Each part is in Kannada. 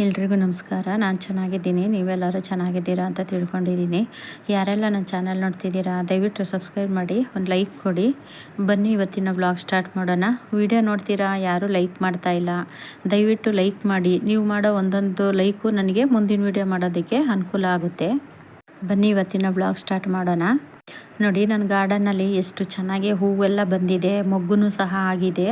ಎಲ್ರಿಗೂ ನಮಸ್ಕಾರ. ನಾನು ಚೆನ್ನಾಗಿದ್ದೀನಿ. ನೀವೆಲ್ಲರೂ ಚೆನ್ನಾಗಿದ್ದೀರಾ ಅಂತ ತಿಳ್ಕೊಂಡಿದ್ದೀನಿ. ಯಾರೆಲ್ಲ ನನ್ನ ಚಾನಲ್ ನೋಡ್ತಿದ್ದೀರಾ, ದಯವಿಟ್ಟು ಸಬ್ಸ್ಕ್ರೈಬ್ ಮಾಡಿ, ಒಂದು ಲೈಕ್ ಕೊಡಿ. ಬನ್ನಿ ಇವತ್ತಿನ ಬ್ಲಾಗ್ ಸ್ಟಾರ್ಟ್ ಮಾಡೋಣ. ವಿಡಿಯೋ ನೋಡ್ತೀರಾ? ಯಾರೂ ಲೈಕ್ ಮಾಡ್ತಾ ಇಲ್ಲ. ದಯವಿಟ್ಟು ಲೈಕ್ ಮಾಡಿ. ನೀವು ಮಾಡೋ ಒಂದೊಂದು ಲೈಕು ನನಗೆ ಮುಂದಿನ ವಿಡಿಯೋ ಮಾಡೋದಕ್ಕೆ ಅನುಕೂಲ ಆಗುತ್ತೆ. ಬನ್ನಿ ಇವತ್ತಿನ ಬ್ಲಾಗ್ ಸ್ಟಾರ್ಟ್ ಮಾಡೋಣ. ನೋಡಿ ನನ್ನ ಗಾರ್ಡನ್ನಲ್ಲಿ ಎಷ್ಟು ಚೆನ್ನಾಗಿ ಹೂವೆಲ್ಲ ಬಂದಿದೆ ಮೊಗ್ಗು ಸಹ ಆಗಿದೆ.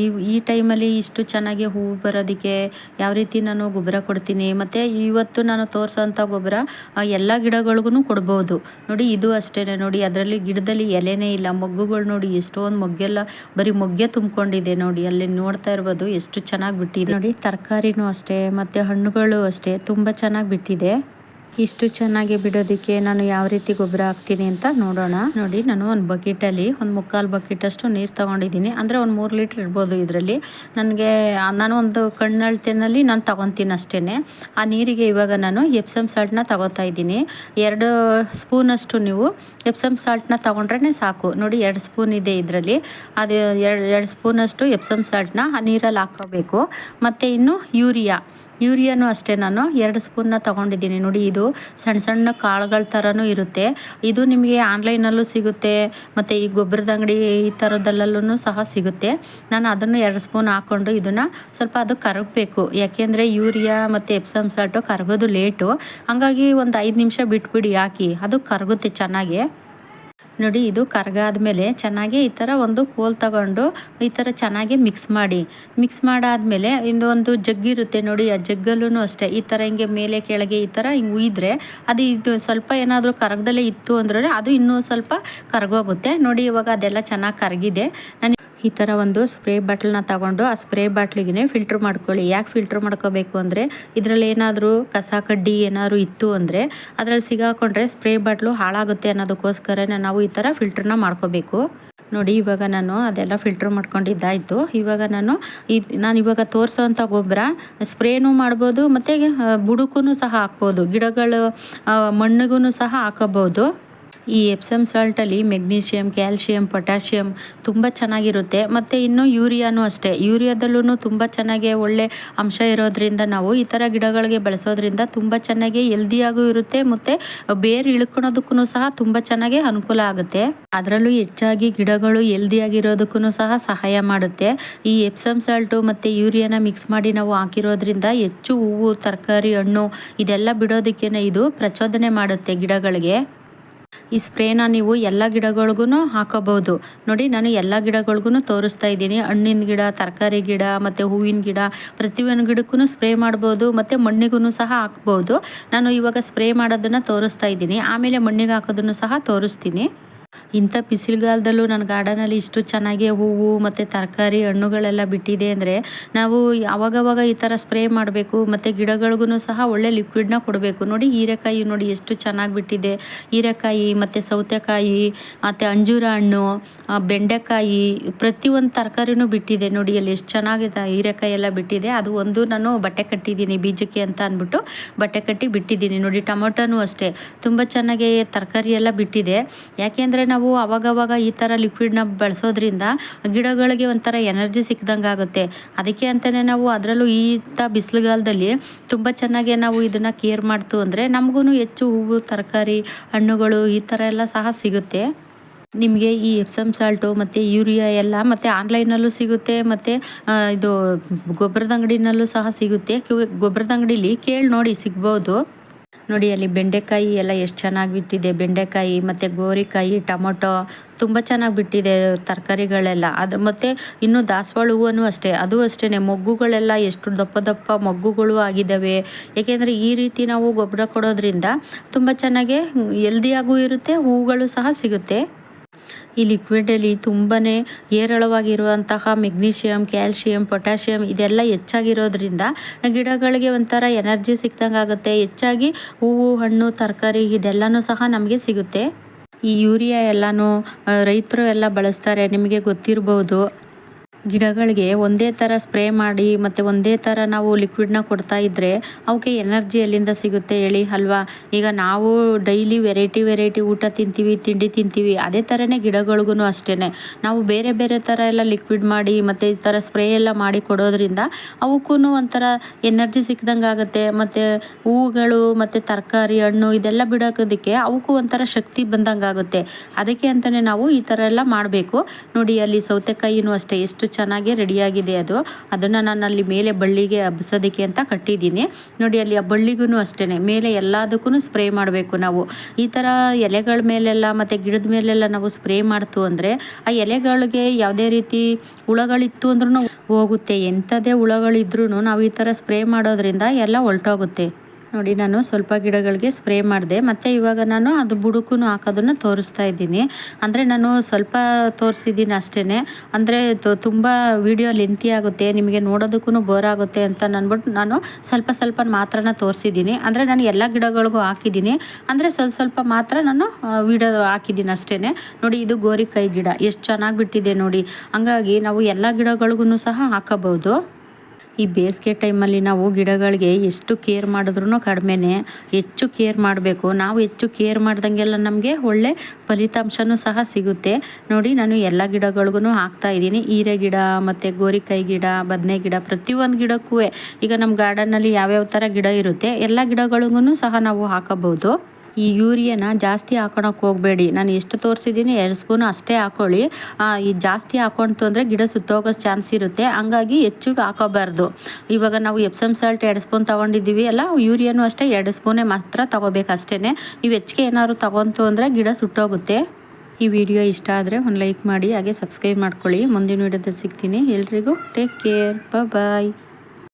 ಈ ಈ ಟೈಮಲ್ಲಿ ಇಷ್ಟು ಚೆನ್ನಾಗಿ ಹೂವು ಬರೋದಕ್ಕೆ ಯಾವ ರೀತಿ ನಾನು ಗೊಬ್ಬರ ಕೊಡ್ತೀನಿ? ಮತ್ತು ಇವತ್ತು ನಾನು ತೋರಿಸೋಂಥ ಗೊಬ್ಬರ ಎಲ್ಲ ಗಿಡಗಳಿಗೂ ಕೊಡ್ಬೋದು. ನೋಡಿ, ಇದು ಅಷ್ಟೇ ನೋಡಿ, ಅದರಲ್ಲಿ ಗಿಡದಲ್ಲಿ ಎಲೆನೇ ಇಲ್ಲ. ಮೊಗ್ಗುಗಳು ನೋಡಿ, ಎಷ್ಟೊಂದು ಮೊಗ್ಗೆಲ್ಲ, ಬರೀ ಮೊಗ್ಗೆ ತುಂಬಿಕೊಂಡಿದೆ ನೋಡಿ. ಅಲ್ಲಿ ನೋಡ್ತಾ ಇರ್ಬೋದು ಎಷ್ಟು ಚೆನ್ನಾಗಿ ಬಿಟ್ಟಿದೆ. ನೋಡಿ, ತರಕಾರಿನೂ ಅಷ್ಟೇ, ಮತ್ತು ಹಣ್ಣುಗಳು ಅಷ್ಟೇ, ತುಂಬ ಚೆನ್ನಾಗಿ ಬಿಟ್ಟಿದೆ. ಇಷ್ಟು ಚೆನ್ನಾಗಿ ಬಿಡೋದಕ್ಕೆ ನಾನು ಯಾವ ರೀತಿ ಗೊಬ್ಬರ ಹಾಕ್ತೀನಿ ಅಂತ ನೋಡೋಣ. ನೋಡಿ, ನಾನು ಒಂದು ಬಕೆಟಲ್ಲಿ ಒಂದು ಮುಕ್ಕಾಲು ಬಕೆಟಷ್ಟು ನೀರು ತಗೊಂಡಿದ್ದೀನಿ. ಅಂದರೆ ಒಂದು ಮೂರು ಲೀಟ್ರ್ ಇರ್ಬೋದು ಇದರಲ್ಲಿ. ನನಗೆ, ನಾನು ಒಂದು ಕಣ್ಣಳ್ತಿನಲ್ಲಿ ನಾನು ತೊಗೊತೀನಿ ಅಷ್ಟೇ ಆ ನೀರಿಗೆ ಇವಾಗ ನಾನು ಎಪ್ಸಮ್ ಸಾಲ್ಟ್ನ ತಗೋತಾ ಇದ್ದೀನಿ. ಎರಡು ಸ್ಪೂನಷ್ಟು ನೀವು ಎಪ್ಸಮ್ ಸಾಲ್ಟ್ನ ತೊಗೊಂಡ್ರೆ ಸಾಕು. ನೋಡಿ, ಎರಡು ಸ್ಪೂನ್ ಇದೆ ಇದರಲ್ಲಿ. ಅದು ಎರಡು ಎರಡು ಸ್ಪೂನಷ್ಟು ಎಪ್ಸಮ್ ಸಾಲ್ಟ್ನ ಆ ನೀರಲ್ಲಿ ಹಾಕೋಬೇಕು ಮತ್ತು ಇನ್ನು ಯೂರಿಯಾ. ಯೂರಿಯಾನು ಅಷ್ಟೇ ನಾನು ಎರಡು ಸ್ಪೂನ್ನ ತೊಗೊಂಡಿದ್ದೀನಿ. ನೋಡಿ, ಇದು ಸಣ್ಣ ಸಣ್ಣ ಕಾಳುಗಳ ಥರನೂ ಇರುತ್ತೆ. ಇದು ನಿಮಗೆ ಆನ್ಲೈನಲ್ಲೂ ಸಿಗುತ್ತೆ. ಮತ್ತು ಈ ಗೊಬ್ಬರದ ಅಂಗಡಿ ಈ ಥರದಲ್ಲೂ ಸಹ ಸಿಗುತ್ತೆ. ನಾನು ಅದನ್ನು ಎರಡು ಸ್ಪೂನ್ ಹಾಕ್ಕೊಂಡು ಇದನ್ನು ಸ್ವಲ್ಪ ಅದು ಕರಗಬೇಕು. ಯಾಕೆಂದರೆ ಯೂರಿಯಾ ಮತ್ತು ಎಪ್ಸಮ್ ಸಾಲ್ಟು ಕರಗೋದು ಲೇಟು. ಹಾಗಾಗಿ ಒಂದು ಐದು ನಿಮಿಷ ಬಿಟ್ಬಿಡಿ, ಹಾಕಿ. ಅದು ಕರಗುತ್ತೆ ಚೆನ್ನಾಗಿ. ನೋಡಿ, ಇದು ಕರ್ಗಾದ್ಮೇಲೆ ಚೆನ್ನಾಗಿ ಈ ಥರ ಒಂದು ಕೋಲ್ ತಗೊಂಡು ಈ ಥರ ಚೆನ್ನಾಗಿ ಮಿಕ್ಸ್ ಮಾಡಿ. ಮಿಕ್ಸ್ ಮಾಡಾದಮೇಲೆ ಇಂದು ಒಂದು ಜಗ್ಗಿರುತ್ತೆ ನೋಡಿ, ಆ ಜಗ್ಗಲ್ಲೂ ಅಷ್ಟೇ. ಈ ಥರ ಹಿಂಗೆ ಮೇಲೆ ಕೆಳಗೆ ಈ ಥರ ಹಿಂಗೆ ಉಯ್ದ್ರೆ ಅದು ಇದು ಸ್ವಲ್ಪ ಏನಾದರೂ ಕರಗದಲ್ಲೇ ಇತ್ತು ಅಂದ್ರೆ ಅದು ಇನ್ನೂ ಸ್ವಲ್ಪ ಕರಗೋಗುತ್ತೆ. ನೋಡಿ, ಇವಾಗ ಅದೆಲ್ಲ ಚೆನ್ನಾಗಿ ಕರಗಿದೆ. ನಾನು ಈ ಥರ ಒಂದು ಸ್ಪ್ರೇ ಬಾಟ್ಲನ್ನ ತಗೊಂಡು ಆ ಸ್ಪ್ರೇ ಬಾಟ್ಲಿಗೆ ಫಿಲ್ಟ್ರ್ ಮಾಡ್ಕೊಳ್ಳಿ. ಯಾಕೆ ಫಿಲ್ಟ್ರ್ ಮಾಡ್ಕೋಬೇಕು ಅಂದರೆ ಇದರಲ್ಲಿ ಏನಾದರೂ ಕಸ, ಕಡ್ಡಿ ಏನಾದರೂ ಇತ್ತು ಅಂದರೆ ಅದರಲ್ಲಿ ಸಿಗಾಕೊಂಡ್ರೆ ಸ್ಪ್ರೇ ಬಾಟ್ಲು ಹಾಳಾಗುತ್ತೆ ಅನ್ನೋದಕ್ಕೋಸ್ಕರನೇ ನಾವು ಈ ಥರ ಫಿಲ್ಟ್ರನ್ನ ಮಾಡ್ಕೋಬೇಕು. ನೋಡಿ, ಇವಾಗ ನಾನು ಅದೆಲ್ಲ ಫಿಲ್ಟ್ರ್ ಮಾಡ್ಕೊಂಡಿದ್ದಾಯಿತು. ಇವಾಗ ನಾನು ಈ ನಾನು ಇವಾಗ ತೋರಿಸೋವಂಥ ಗೊಬ್ಬರ ಸ್ಪ್ರೇನೂ ಮಾಡ್ಬೋದು, ಮತ್ತು ಬುಡಕ್ಕೂ ಸಹ ಹಾಕ್ಬೋದು, ಗಿಡಗಳು ಮಣ್ಣಿಗೂ ಸಹ ಹಾಕೋಬೋದು ಈ ಎಪ್ಸಮ್ ಸಾಲ್ಟಲ್ಲಿ ಮೆಗ್ನೀಷಿಯಂ ಕ್ಯಾಲ್ಶಿಯಮ್ ಪೊಟ್ಯಾಷಿಯಂ ತುಂಬ ಚೆನ್ನಾಗಿರುತ್ತೆ. ಮತ್ತು ಇನ್ನು ಯೂರಿಯಾನು ಅಷ್ಟೇ. ಯೂರಿಯಾದಲ್ಲೂ ತುಂಬ ಚೆನ್ನಾಗಿ ಒಳ್ಳೆ ಅಂಶ ಇರೋದ್ರಿಂದ ನಾವು ಈ ಥರ ಗಿಡಗಳಿಗೆ ಬಳಸೋದ್ರಿಂದ ತುಂಬ ಚೆನ್ನಾಗಿ ಎಲ್ದಿಯಾಗೂ ಇರುತ್ತೆ. ಮತ್ತು ಬೇರೆ ಇಳ್ಕೊಳೋದಕ್ಕೂ ಸಹ ತುಂಬ ಚೆನ್ನಾಗಿ ಅನುಕೂಲ ಆಗುತ್ತೆ. ಅದರಲ್ಲೂ ಹೆಚ್ಚಾಗಿ ಗಿಡಗಳು ಎಲ್ದಿಯಾಗಿರೋದಕ್ಕೂ ಸಹ ಸಹಾಯ ಮಾಡುತ್ತೆ. ಈ ಎಪ್ಸಮ್ ಸಾಲ್ಟು ಮತ್ತು ಯೂರಿಯಾನ ಮಿಕ್ಸ್ ಮಾಡಿ ನಾವು ಹಾಕಿರೋದ್ರಿಂದ ಹೆಚ್ಚು ಹೂವು, ತರಕಾರಿ, ಹಣ್ಣು ಇದೆಲ್ಲ ಬಿಡೋದಕ್ಕೇ ಇದು ಪ್ರಚೋದನೆ ಮಾಡುತ್ತೆ ಗಿಡಗಳಿಗೆ. ಈ ಸ್ಪ್ರೇನ ನೀವು ಎಲ್ಲ ಗಿಡಗಳಿಗೂ ಹಾಕೋಬಹುದು. ನೋಡಿ, ನಾನು ಎಲ್ಲ ಗಿಡಗಳಿಗೂ ತೋರಿಸ್ತಾ ಇದ್ದೀನಿ. ಹಣ್ಣಿನ ಗಿಡ, ತರಕಾರಿ ಗಿಡ, ಮತ್ತು ಹೂವಿನ ಗಿಡ, ಪ್ರತಿಯೊಂದು ಗಿಡಕ್ಕೂ ಸ್ಪ್ರೇ ಮಾಡ್ಬೋದು, ಮತ್ತು ಮಣ್ಣಿಗೂ ಸಹ ಹಾಕ್ಬೋದು. ನಾನು ಇವಾಗ ಸ್ಪ್ರೇ ಮಾಡೋದನ್ನು ತೋರಿಸ್ತಾ ಇದ್ದೀನಿ. ಆಮೇಲೆ ಮಣ್ಣಿಗೆ ಹಾಕೋದನ್ನು ಸಹ ತೋರಿಸ್ತೀನಿ. ಇಂಥ ಬಿಸಿಲುಗಾಲದಲ್ಲೂ ನನ್ನ ಗಾರ್ಡನಲ್ಲಿ ಇಷ್ಟು ಚೆನ್ನಾಗಿ ಹೂವು ಮತ್ತು ತರಕಾರಿ ಹಣ್ಣುಗಳೆಲ್ಲ ಬಿಟ್ಟಿದೆ ಅಂದರೆ ನಾವು ಆವಾಗವಾಗ ಈ ಥರ ಸ್ಪ್ರೇ ಮಾಡಬೇಕು, ಮತ್ತು ಗಿಡಗಳಿಗೂ ಸಹ ಒಳ್ಳೆ ಲಿಕ್ವಿಡ್ನ ಕೊಡಬೇಕು. ನೋಡಿ ಹೀರೆಕಾಯಿ ನೋಡಿ ಎಷ್ಟು ಚೆನ್ನಾಗಿ ಬಿಟ್ಟಿದೆ. ಹೀರೆಕಾಯಿ, ಮತ್ತು ಸೌತೆಕಾಯಿ, ಮತ್ತು ಅಂಜೂರ ಹಣ್ಣು ಬೆಂಡೆಕಾಯಿ, ಪ್ರತಿಯೊಂದು ತರಕಾರಿನೂ ಬಿಟ್ಟಿದೆ. ನೋಡಿ ಅಲ್ಲಿ ಎಷ್ಟು ಚೆನ್ನಾಗಿದೆ ಹೀರೆಕಾಯಿ ಎಲ್ಲ ಬಿಟ್ಟಿದೆ. ಅದು ಒಂದು ನಾನು ಬಟ್ಟೆ ಕಟ್ಟಿದ್ದೀನಿ ಬೀಜಕ್ಕೆ ಅಂತ ಅಂದ್ಬಿಟ್ಟು ಬಟ್ಟೆ ಕಟ್ಟಿ ಬಿಟ್ಟಿದ್ದೀನಿ. ನೋಡಿ ಟೊಮೊಟೊನೂ ಅಷ್ಟೇ. ತುಂಬ ಚೆನ್ನಾಗಿ ತರಕಾರಿ ಎಲ್ಲ ಬಿಟ್ಟಿದೆ. ಯಾಕೆಂದರೆ ನಾವು ಅವಾಗವಾಗ ಈ ಥರ ಲಿಕ್ವಿಡ್ನ ಬಳಸೋದ್ರಿಂದ ಗಿಡಗಳಿಗೆ ಒಂಥರ ಎನರ್ಜಿ ಸಿಕ್ಕಿದಂಗೆ ಆಗುತ್ತೆ. ಅದಕ್ಕೆ ಅಂತಲೇ ನಾವು ಅದರಲ್ಲೂ ಈತ ಬಿಸಿಲುಗಾಲದಲ್ಲಿ ತುಂಬ ಚೆನ್ನಾಗಿ ನಾವು ಇದನ್ನು ಕೇರ್ ಮಾಡ್ತು ಅಂದರೆ ನಮಗೂ ಹೆಚ್ಚು ಹೂವು, ತರಕಾರಿ, ಹಣ್ಣುಗಳು ಈ ಥರ ಎಲ್ಲ ಸಹ ಸಿಗುತ್ತೆ. ನಿಮಗೆ ಈ ಎಪ್ಸಮ್ ಸಾಲ್ಟು ಮತ್ತು ಯೂರಿಯಾ ಎಲ್ಲ ಮತ್ತು ಆನ್ಲೈನಲ್ಲೂ ಸಿಗುತ್ತೆ ಮತ್ತು ಇದು ಗೊಬ್ಬರದ ಅಂಗಡಿನಲ್ಲೂ ಸಹ ಸಿಗುತ್ತೆ. ಗೊಬ್ಬರದ ಅಂಗಡೀಲಿ ಕೇಳಿ ನೋಡಿ ಸಿಗ್ಬೋದು. ನೋಡಿ, ಅಲ್ಲಿ ಬೆಂಡೆಕಾಯಿ ಎಲ್ಲ ಎಷ್ಟು ಚೆನ್ನಾಗಿ ಬಿಟ್ಟಿದೆ. ಬೆಂಡೆಕಾಯಿ ಮತ್ತು ಗೋರಿಕಾಯಿ, ಟೊಮೊಟೊ ತುಂಬ ಚೆನ್ನಾಗಿ ಬಿಟ್ಟಿದೆ ತರಕಾರಿಗಳೆಲ್ಲ. ಅದು ಮತ್ತು ಇನ್ನು ದಾಸವಾಳ ಹೂವೂ ಅಷ್ಟೇ. ಅದು ಅಷ್ಟೇ ಮೊಗ್ಗುಗಳೆಲ್ಲ ಎಷ್ಟು ದಪ್ಪ ದಪ್ಪ ಮೊಗ್ಗುಗಳು ಆಗಿದ್ದಾವೆ ಏಕೆಂದರೆ ಈ ರೀತಿ ನಾವು ಗೊಬ್ಬರ ಕೊಡೋದ್ರಿಂದ ತುಂಬ ಚೆನ್ನಾಗೆ ಎಲ್ದಿಯಾಗೂ ಇರುತ್ತೆ, ಹೂಗಳು ಸಹ ಸಿಗುತ್ತೆ. ಈ ಲಿಕ್ವಿಡಲ್ಲಿ ತುಂಬಾ ಹೇರಳವಾಗಿರುವಂತಹ ಮೆಗ್ನೀಷಿಯಮ್ ಕ್ಯಾಲ್ಶಿಯಂ ಪೊಟ್ಯಾಷಿಯಮ್ ಇದೆಲ್ಲ ಹೆಚ್ಚಾಗಿರೋದ್ರಿಂದ ಗಿಡಗಳಿಗೆ ಒಂಥರ ಎನರ್ಜಿ ಸಿಕ್ದಂಗೆ ಆಗುತ್ತೆ ಹೆಚ್ಚಾಗಿ ಹೂವು, ಹಣ್ಣು, ತರಕಾರಿ ಇದೆಲ್ಲನೂ ಸಹ ನಮಗೆ ಸಿಗುತ್ತೆ. ಈ ಯೂರಿಯಾ ಎಲ್ಲನೂ ರೈತರು ಎಲ್ಲ ಬಳಸ್ತಾರೆ, ನಿಮಗೆ ಗೊತ್ತಿರ್ಬೋದು. ಗಿಡಗಳಿಗೆ ಒಂದೇ ಥರ ಸ್ಪ್ರೇ ಮಾಡಿ ಮತ್ತು ಒಂದೇ ಥರ ನಾವು ಲಿಕ್ವಿಡ್ನ ಕೊಡ್ತಾ ಇದ್ದರೆ ಅವಕ್ಕೆ ಎನರ್ಜಿ ಎಲ್ಲಿಂದ ಸಿಗುತ್ತೆ ಹೇಳಿ ಅಲ್ವಾ? ಈಗ ನಾವು ಡೈಲಿ ವೆರೈಟಿ ವೆರೈಟಿ ಊಟ ತಿಂತೀವಿ, ತಿಂಡಿ ತಿಂತೀವಿ, ಅದೇ ಥರನೇ ಗಿಡಗಳಿಗೂ ಅಷ್ಟೇ ನಾವು ಬೇರೆ ಬೇರೆ ಥರ ಎಲ್ಲ ಲಿಕ್ವಿಡ್ ಮಾಡಿ ಮತ್ತು ಈ ಥರ ಸ್ಪ್ರೇ ಎಲ್ಲ ಮಾಡಿ ಕೊಡೋದ್ರಿಂದ ಅವಕ್ಕೂ ಒಂಥರ ಎನರ್ಜಿ ಸಿಕ್ದಂಗೆ ಆಗುತ್ತೆ. ಮತ್ತು ಹೂವುಗಳು ಮತ್ತು ತರಕಾರಿ, ಹಣ್ಣು ಇದೆಲ್ಲ ಬಿಡೋಕೋದಕ್ಕೆ ಅವಕ್ಕೂ ಒಂಥರ ಶಕ್ತಿ ಬಂದಂಗೆ ಆಗುತ್ತೆ. ಅದಕ್ಕೆ ಅಂತಲೇ ನಾವು ಈ ಥರ ಎಲ್ಲ ಮಾಡಬೇಕು. ನೋಡಿ ಅಲ್ಲಿ ಸೌತೆಕಾಯಿನೂ ಅಷ್ಟೇ, ಎಷ್ಟು ಚೆನ್ನಾಗಿ ರೆಡಿಯಾಗಿದೆ ಅದು. ಅದನ್ನು ನಾನು ಅಲ್ಲಿ ಮೇಲೆ ಬಳ್ಳಿಗೆ ಹಬ್ಬಿಸೋದಕ್ಕೆ ಅಂತ ಕಟ್ಟಿದ್ದೀನಿ. ನೋಡಿ, ಅಲ್ಲಿ ಆ ಬಳ್ಳಿಗೂ ಅಷ್ಟೇ ಮೇಲೆ ಎಲ್ಲದಕ್ಕೂ ಸ್ಪ್ರೇ ಮಾಡಬೇಕು ನಾವು. ಈ ಥರ ಎಲೆಗಳ ಮೇಲೆಲ್ಲ ಮತ್ತು ಗಿಡದ ಮೇಲೆಲ್ಲ ನಾವು ಸ್ಪ್ರೇ ಮಾಡ್ತು ಅಂದರೆ ಆ ಎಲೆಗಳಿಗೆ ಯಾವುದೇ ರೀತಿ ಹುಳಗಳಿತ್ತು ಅಂದ್ರೂ ಹೋಗುತ್ತೆ. ಎಂಥದೇ ಹುಳಗಳಿದ್ರೂ ನಾವು ಈ ಥರ ಸ್ಪ್ರೇ ಮಾಡೋದ್ರಿಂದ ಎಲ್ಲ ಹೊಲ್ಟೋಗುತ್ತೆ. ನೋಡಿ, ನಾನು ಸ್ವಲ್ಪ ಗಿಡಗಳಿಗೆ ಸ್ಪ್ರೇ ಮಾಡಿದೆ. ಮತ್ತು ಇವಾಗ ನಾನು ಅದು ಬುಡಕ್ಕೂ ಹಾಕೋದನ್ನ ತೋರಿಸ್ತಾ ಇದ್ದೀನಿ. ಅಂದರೆ ನಾನು ಸ್ವಲ್ಪ ತೋರಿಸಿದ್ದೀನಿ ಅಷ್ಟೇ ಅಂದರೆ ತುಂಬ ವಿಡಿಯೋ ಲೆಂತಿ ಆಗುತ್ತೆ, ನಿಮಗೆ ನೋಡೋದಕ್ಕೂ ಬೋರ್ ಆಗುತ್ತೆ ಅಂತ ಅಂದ್ಬಿಟ್ಟು ನಾನು ಸ್ವಲ್ಪ ಸ್ವಲ್ಪ ಮಾತ್ರನ ತೋರಿಸಿದ್ದೀನಿ. ಅಂದರೆ ನಾನು ಎಲ್ಲ ಗಿಡಗಳಿಗೂ ಹಾಕಿದ್ದೀನಿ. ಅಂದರೆ ಸ್ವಲ್ಪ ಸ್ವಲ್ಪ ಮಾತ್ರ ನಾನು ವಿಡಿಯೋ ಹಾಕಿದ್ದೀನಿ ಅಷ್ಟೇ ನೋಡಿ, ಇದು ಗೋರಿಕಾಯಿ ಗಿಡ. ಎಷ್ಟು ಚೆನ್ನಾಗಿ ಬಿಟ್ಟಿದೆ ನೋಡಿ. ಹಂಗಾಗಿ ನಾವು ಎಲ್ಲ ಗಿಡಗಳಿಗೂ ಸಹ ಹಾಕಬಹುದು. ಈ ಬೇಸಿಗೆ ಟೈಮಲ್ಲಿ ನಾವು ಗಿಡಗಳಿಗೆ ಎಷ್ಟು ಕೇರ್ ಮಾಡಿದ್ರೂ ಕಡಿಮೆನೇ ಹೆಚ್ಚು ಕೇರ್ ಮಾಡಬೇಕು. ನಾವು ಹೆಚ್ಚು ಕೇರ್ ಮಾಡ್ದಂಗೆಲ್ಲ ನಮಗೆ ಒಳ್ಳೆ ಫಲಿತಾಂಶನೂ ಸಹ ಸಿಗುತ್ತೆ. ನೋಡಿ, ನಾನು ಎಲ್ಲ ಗಿಡಗಳಿಗೂ ಹಾಕ್ತಾ ಇದ್ದೀನಿ. ಹೀರೆ ಗಿಡ, ಮತ್ತು ಗೋರಿಕಾಯಿ ಗಿಡ, ಬದನೆ ಗಿಡ ಪ್ರತಿಯೊಂದು ಗಿಡಕ್ಕೂ ಈಗ ನಮ್ಮ ಗಾರ್ಡನ್ನಲ್ಲಿ ಯಾವ್ಯಾವ ಥರ ಗಿಡ ಇರುತ್ತೆ, ಎಲ್ಲ ಗಿಡಗಳಿಗೂ ಸಹ ನಾವು ಹಾಕಬಹುದು. ಈ ಯೂರಿಯಾನ ಜಾಸ್ತಿ ಹಾಕೊಳಕ್ಕೆ ಹೋಗಬೇಡಿ. ನಾನು ಎಷ್ಟು ತೋರಿಸಿದ್ದೀನಿ ಎರಡು ಸ್ಪೂನು ಅಷ್ಟೇ ಹಾಕೊಳ್ಳಿ. ಈ ಜಾಸ್ತಿ ಹಾಕೊಂತು ಅಂದರೆ ಗಿಡ ಸುತ್ತೋಗೋ ಚಾನ್ಸ್ ಇರುತ್ತೆ. ಹಂಗಾಗಿ ಹೆಚ್ಚು ಹಾಕೋಬಾರ್ದು. ಇವಾಗ ನಾವು ಎಪ್ಸಮ್ ಸಾಲ್ಟ್ ಎರಡು ಸ್ಪೂನ್ ತೊಗೊಂಡಿದ್ದೀವಿ ಅಲ್ಲ ಯೂರಿಯಾನು ಅಷ್ಟೇ, ಎರಡು ಸ್ಪೂನೇ ಮಾತ್ರ ತೊಗೋಬೇಕು ಅಷ್ಟೇ ನೀವು ಹೆಚ್ಚಿಗೆ ಏನಾದ್ರು ತೊಗೊಂತು ಅಂದರೆ ಗಿಡ ಸುಟ್ಟೋಗುತ್ತೆ. ಈ ವಿಡಿಯೋ ಇಷ್ಟ ಆದರೆ ಒಂದು ಲೈಕ್ ಮಾಡಿ, ಹಾಗೆ ಸಬ್ಸ್ಕ್ರೈಬ್ ಮಾಡ್ಕೊಳ್ಳಿ. ಮುಂದಿನ ವಿಡಿಯೋದಲ್ಲಿ ಸಿಗ್ತೀನಿ. ಎಲ್ರಿಗೂ ಟೇಕ್ ಕೇರ್ ಬಾಯ್